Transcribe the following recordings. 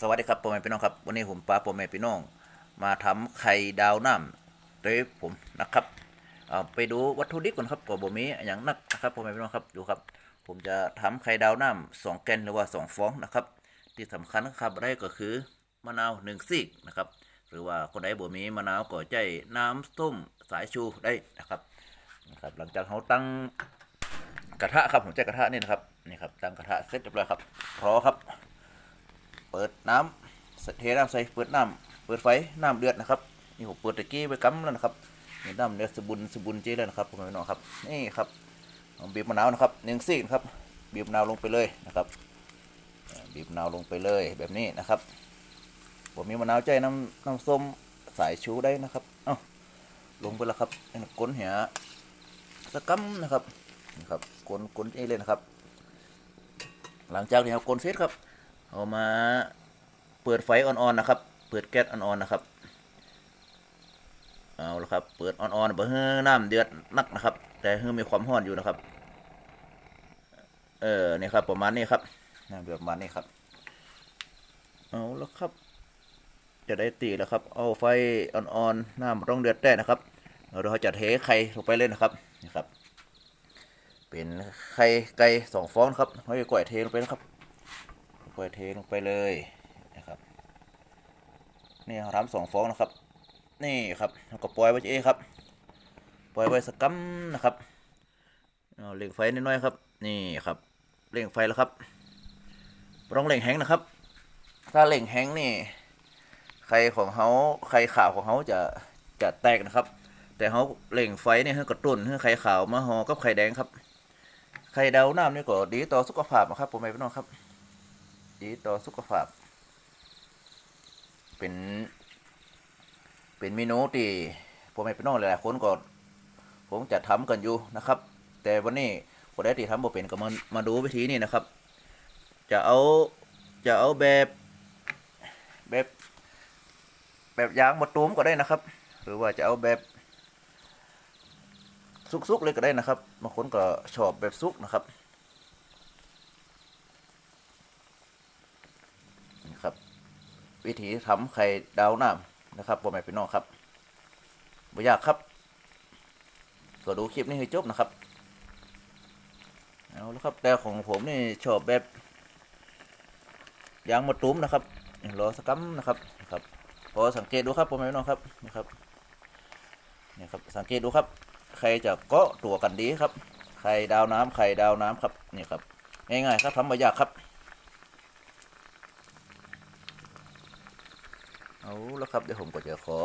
สวัสดีครับพ่อแม่พี่น้องครับ วันนี้ผมป้าพ่อแม่พี่น้อง มาทำไข่ดาวน้ำโดยผมนะครับเอาไปดูวัตถุดิบก่อนครับก็บ่มีอย่างนักนะครับพ่อแม่พี่น้องครับดูครับ ผมจะทำไข่ดาวน้ำสองแกนหรือว่าสองฟองนะครับ ที่สำคัญนะครับได้ก็คือมะนาวหนึ่งซีกนะครับ หรือว่าคนใดบ่มีมะนาวก็ใจน้ำส้มสายชูได้นะครับนะครับ หลังจากเขาตั้งกระทะครับผมใช้กระทะนี่นะครับนี่ครับตั้งกระทะเสร็จเรียบร้อยครับพอครับ ปิดน้ำเทน้ำใส่เปิดน้ำเปิดไฟน้ำเดือดนะครับนี่ผมเปิดตะกี้ไปกั๊มแล้วนะครับนี่น้ำเดือดสบุนสบุนเจ๊แล้วนะครับผมพี่น้องครับนี่ครับบีบมะนาวนะครับหนึ่งซีกนะครับบีบมะนาวลงไปเลยนะครับบีบมะนาวลงไปเลยแบบนี้นะครับผมมีมะนาวใจน้ำน้ำส้มสายชูได้นะครับเอ้าลงไปแล้วครับก้นเหียสกัมนะครับนี่ครับก้นก้นเจ๊เลยนะครับ หลังจากที่เราก้นเสร็จครับ เอามาเปิดไฟอ่อนๆนะครับ เปิดแก๊สอ่อนๆนะครับ เอาละครับ เปิดอ่อนๆเบอร์น้ำเดือดนักนะครับ แต่เฮืมีความร้อนอยู่นะครับ เออนี่ครับประมาณนี้ครับน้ำเดือดประมาณนี้ครับ เอาละครับ จะได้ตีแล้วครับ เอาไฟอ่อนๆน้ำต้องเดือดได้นะครับเราเราจะเทไข่ลงไปเลยนะครับนี่ครับ เป็นไข่ไก่สองฟองครับให้ก่อยเทลงไปนะครับ ปล่อยเทลงไปเลยนะครับนี่ราทำสองฟองนะครับ นี่ครับแล้วก็ปล่อยไว้เอครับ ปล่อยไว้สกัมนะครับเร่งไฟนิดหน่อยครับ นี่ครับเร่งไฟแล้วครับบ่ต้องเร่งแห้งนะครับ ถ้าเร่งแห้งนี่ไข่ของเขาไข่ขาวของเขาจะจะแตกนะครับ แต่เขาเร่งไฟเนี่ยให้กระตุ้นให้ไข่ขาวมาห่อกับไข่แดงครับ ไข่ดาวน้ำนี่ก็ดีต่อสุขภาพนะครับผมไม่พี่น้องครับ ดีต่อสุขภาพ เป็น เป็นเมนูที่พ่อแม่พี่น้องหลายๆคนก็คงจะทำกันอยู่นะครับ แต่วันนี้คนได้ที่ทำบ่เป็นก็มามาดูวิธีนี้นะครับ จะเอาจะเอาแบบแบบแบบยางมะตูมก็ได้นะครับ หรือว่าจะเอาแบบสุกๆเลยก็ได้นะครับบางคนก็ชอบแบบสุกนะครับ วิธีทำไข่ดาวน้ำนะครับพ่อแม่พี่น้องครับบ่ยากครับก็ดูคลิปนี้ให้จบนะครับเอาละครับแต่ของผมนี่ชอบแบบยางมะตุ้มนะครับรอสกัมนะครับครับพอสังเกตดูครับพ่อแม่พี่น้องครับนะครับนี่ครับสังเกตดูครับ ใครจะเกาะตัวกันดีครับ ไข่ดาวน้ำไข่ดาวน้ำครับนี่ครับง่ายๆครับทำบ่ยากครับ เอาแล้วครับเดี๋ยวผมก็จะขอ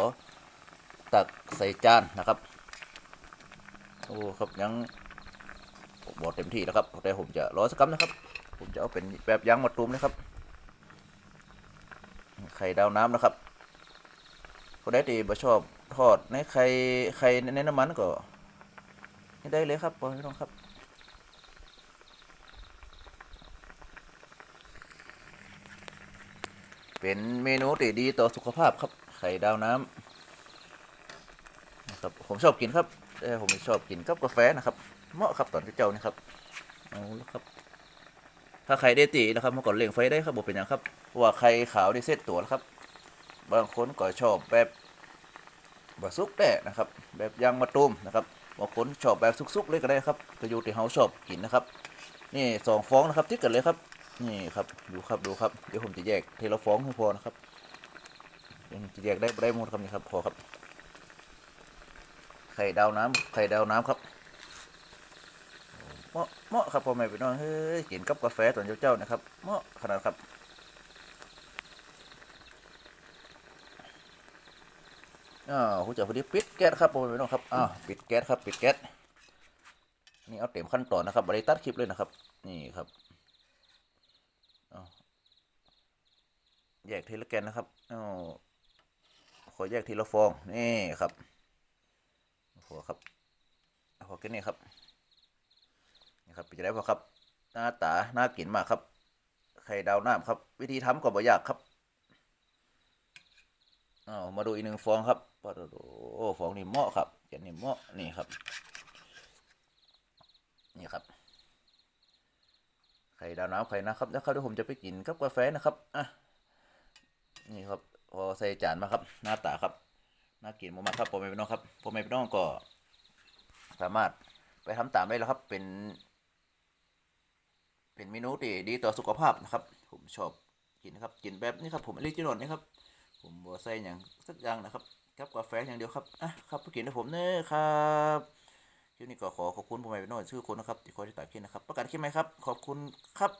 ตักใส่จานนะครับ โอ้ครับยังบอกเต็มที่แล้วครับแต่ผมจะรอสักครับนะครับ ผมจะเอาเป็นแบบยางมะตูมนะครับ ไข่ดาวน้ำนะครับคนได้ตีบ่ชอบทอดในไข่ไข่ในน้ำมันก็ได้เลยครับพี่น้องครับ เป็นเมนูที่ดีต่อสุขภาพครับ ไข่ดาวน้ำนะครับผมชอบกินครับแต่ผมชอบกินกับกาแฟนะครับเหมาะครับตอนที่เจ้านี่ครับเอาละครับ ถ้าไข่ได้ตีนะครับเมื่อก่อนเล่งไฟได้ครับบอกเป็นอย่างครับว่าไข่ขาวได้เซตตัวแล้วครับ บางคนก็ชอบแบบบะซุกแด้นะครับ แบบยางมะตูมนะครับบางคนชอบแบบซุกๆเลยก็ได้ครับก็อยู่ที่เขาชอบกินนะครับ นี่สองฟองนะครับที่เกิดเลยครับ นี่ครับดูครับดูครับเดี๋ยวผมจะแยกเทละฟองให้พอนะครับยวผมจะแยกได้ได้หมดครับนี่ครับพอครับ ไข่ดาวน้ำไข่ดาวน้ำครับเมาะเมาะครับพ่อแม่พี่น้องเฮ้ยกินกับกาแฟตอนเจ้าๆนะครับเมาะขนาดครับอ้าวคุณจพอดีปิดแก๊สครับพ่อแม่พี่น้องครับอ้าวปิดแก๊สครับปิดแก๊สนี่เอาเต็มขั้นตอนนะครับบริตัดคลิปเลยนะครับ นี่ครับ แยกทีละแกนนะครับเอาขอแยกทีละฟองนี่ครับขอครับขอแค่นี้ครับนี่ครับเป็นจะได้พอครับ หน้าตาหน่ากินมากครับไข่ดาวน้ำครับ วิธีทำก็บ่ยากครับเอามาดูอีกหนึ่งฟองครับปะโอ้ฟองนี่เหมาะครับเขียนนี่เหมาะนี่ครับ นี่ครับ ไข่ดาวน้ำไข่นะครับแล้วครับเดี๋ยวผมจะไปกินกับกาแฟนะครับอะ นี่ครับพอใส่จานมาครับหน้าตาครับน่ากินมากครับพ่อแม่พี่น้องครับพ่อแม่พี่น้องก็ สามารถไปทำตามได้แล้วครับ เป็น เป็นเมนูที่ดีต่อสุขภาพนะครับ ผมชอบกินนะครับกินแบบนี้ครับ ผมอริจินอลนี่ครับ ผมบ่ใส่อย่างสักอย่างนะครับกับกาแฟอย่างเดียวครับอะครับไปกินให้ผมเน้อครับคลิปนี้ก็ขอขอบคุณพ่อแม่พี่น้องชื่อคนนะครับที่คอยติดตามคลิปนะครับ ประกาศคลิปไหมครับ ขอบคุณครับ